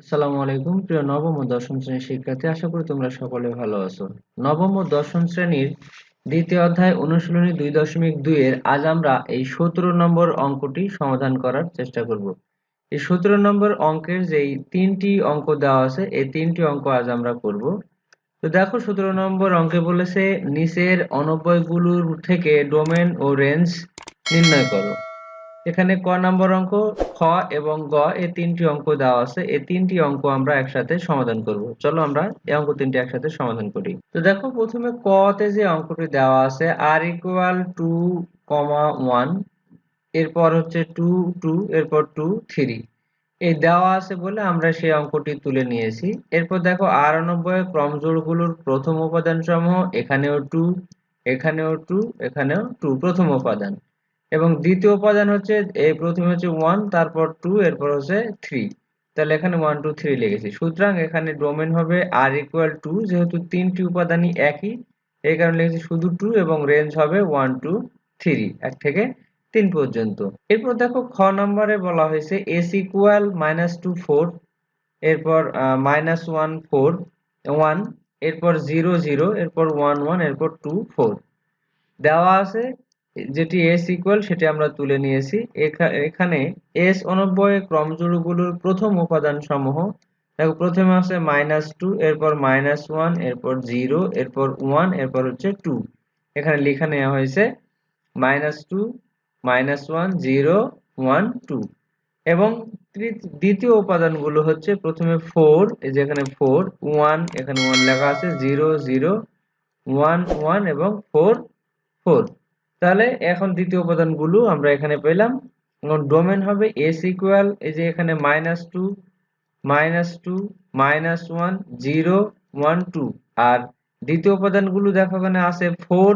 আসসালামু আলাইকুম। প্রিয় নবম ও দশম শ্রেণির শিক্ষার্থী, আশা করি তোমরা সকলে ভালো আছো। নবম ও দশম শ্রেণির দ্বিতীয় অধ্যায় অনুশীলনী দুই দশমিক দুই এর আজ আমরা এই সতেরো নম্বর অঙ্কটি সমাধান করার চেষ্টা করব। এই সতেরো নম্বর অঙ্কের যেই তিনটি অঙ্ক দেওয়া আছে, এই তিনটি অঙ্ক আজ আমরা করব। তো দেখো, সতেরো নম্বর অঙ্কে বলেছে, নিচের অনব্বইগুলোর থেকে ডোমেন ও রেঞ্জ নির্ণয় করো। এখানে ক নম্বর অঙ্ক, খ এবং গ এই তিনটি অঙ্ক দেওয়া আছে। এই তিনটি অঙ্ক আমরা একসাথে সমাধান করব। চলো আমরা এই অঙ্ক তিনটি একসাথে সমাধান করি। তো দেখো প্রথমে ক তে যে অঙ্কটি দেওয়া আছে R equal to comma one এরপর হচ্ছে টু টু এরপর টু থ্রি এই দেওয়া আছে বলে আমরা সেই অঙ্কটি তুলে নিয়েছি। এরপর দেখো আটানব্বই ক্রমজোড়গুলোর প্রথম উপাদান সমূহ এখানেও টু এখানেও টু এখানেও টু প্রথম উপাদান। এবং দ্বিতীয় উপাদান হচ্ছে, এই প্রথমে হচ্ছে ওয়ান তারপর টু এরপর হচ্ছে থ্রি তাহলে এখানে ওয়ান টু থ্রি লেগেছে সুতরাং এখানে ডোমেন হবে আর ইকুয়াল টু যেহেতু তিনটি উপাদানই একই, এই কারণে লিখেছি শুধু টু এবং রেঞ্জ হবে ওয়ান টু থ্রি এক থেকে তিন পর্যন্ত। এরপর দেখো খ নম্বরে বলা হয়েছে S equal minus two four এরপর মাইনাস ওয়ান ফোর ওয়ান এরপর জিরো জিরো এরপর ওয়ান ওয়ান এরপর টু ফোর দেওয়া আছে যেটি এস ইকুয়াল সেটি আমরা তুলে নিয়েছি। এখানে এস অনব্বয় ক্রমজোড়গুলোর প্রথম উপাদান সমূহ দেখো, প্রথমে আছে মাইনাস টু এরপর মাইনাস ওয়ান এরপর জিরো এরপর ওয়ান এরপর হচ্ছে টু এখানে লেখা নেওয়া হয়েছে minus two minus one zero one two এবং দ্বিতীয় উপাদানগুলো হচ্ছে প্রথমে ফোর এই যে এখানে ফোর ওয়ান এখানে ওয়ান লেখা আছে জিরো জিরো ওয়ান ওয়ান এবং ফোর ফোর তাহলে এখন দ্বিতীয় উপাদানগুলো আমরা এখানে পেলাম। ডোমেন হবে এস ইকুয়াল এই যে এখানে minus two minus two minus one zero one two আর দ্বিতীয় উপাদানগুলো দেখো এখানে আছে four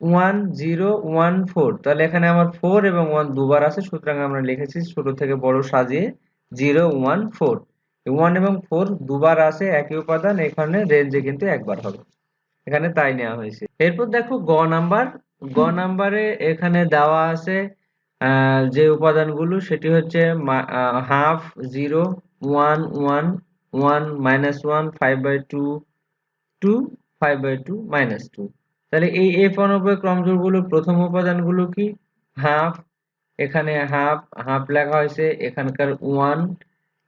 one zero one four তাহলে এখানে আমার ফোর এবং ওয়ান দুবার আছে, সুতরাং আমরা লিখেছি ছোট থেকে বড় সাজিয়ে জিরো ওয়ান ফোর ওয়ান এবং ফোর দুবার আছে, একই উপাদান, এখানে রেঞ্জে কিন্তু একবার হবে। এখানে তাই নেওয়া হয়েছে। এরপর দেখো গ নাম্বার। গ নাম্বারে এখানে দেওয়া আছে যে উপাদানগুলো, সেটি হচ্ছে half, zero, one one one, minus one, five by two two, five by two, minus two. তাহলে এই এফ অনব্বই ক্রমজোড়গুলোর প্রথম উপাদানগুলো কি? হাফ, এখানে হাফ হাফ লেখা হয়েছে, এখানকার ওয়ান,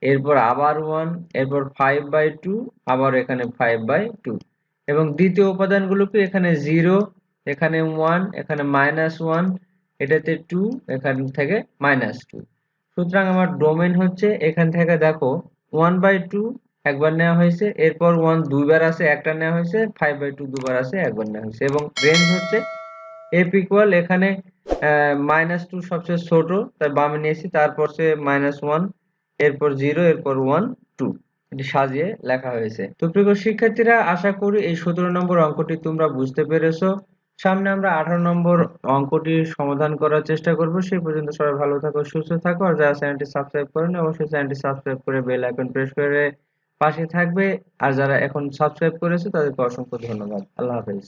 এরপর আবার ওয়ান, এরপর ফাইভ বাই টু, আবার এখানে ফাইভ বাই টু। এবং দ্বিতীয় উপাদানগুলোকে এখানে জিরো এখানে ওয়ান এখানে মাইনাস ওয়ান এটাতে টু এখান থেকে মাইনাস টু সুতরাং আমার ডোমেন হচ্ছে এখান থেকে দেখো ওয়ান বাই টু একবার নেওয়া হয়েছে, এরপর ওয়ান দুইবার আছে একটা নেওয়া হয়েছে ফাইভ বাই টু দুবার আছে একবার নেওয়া হয়েছে। এবং রেঞ্জ হচ্ছে এফ ইকুয়াল এখানে মাইনাস টু সবচেয়ে ছোট, তাই বামে নিয়েছি, তারপর সে মাইনাস ওয়ান এরপর জিরো এরপর ওয়ান টু এটি সাজিয়ে লেখা হয়েছে। তো প্রিয় শিক্ষার্থীরা, আশা করি এই সতেরো নম্বর অঙ্কটি তোমরা বুঝতে পেরেছ। সামনে আমরা আঠারো নম্বর অঙ্কটি সমাধান করার চেষ্টা করব। সেই পর্যন্ত সবাই ভালো থাকো, সুস্থ থাকো। আর যারা চ্যানেলটি সাবস্ক্রাইব করেন অবশ্যই চ্যানেলটি সাবস্ক্রাইব করে বেল আইকন প্রেস করে পাশে থাকবে। আর যারা এখন সাবস্ক্রাইব করেছে, তাদেরকে অসংখ্য ধন্যবাদ। আল্লাহ হাফেজ।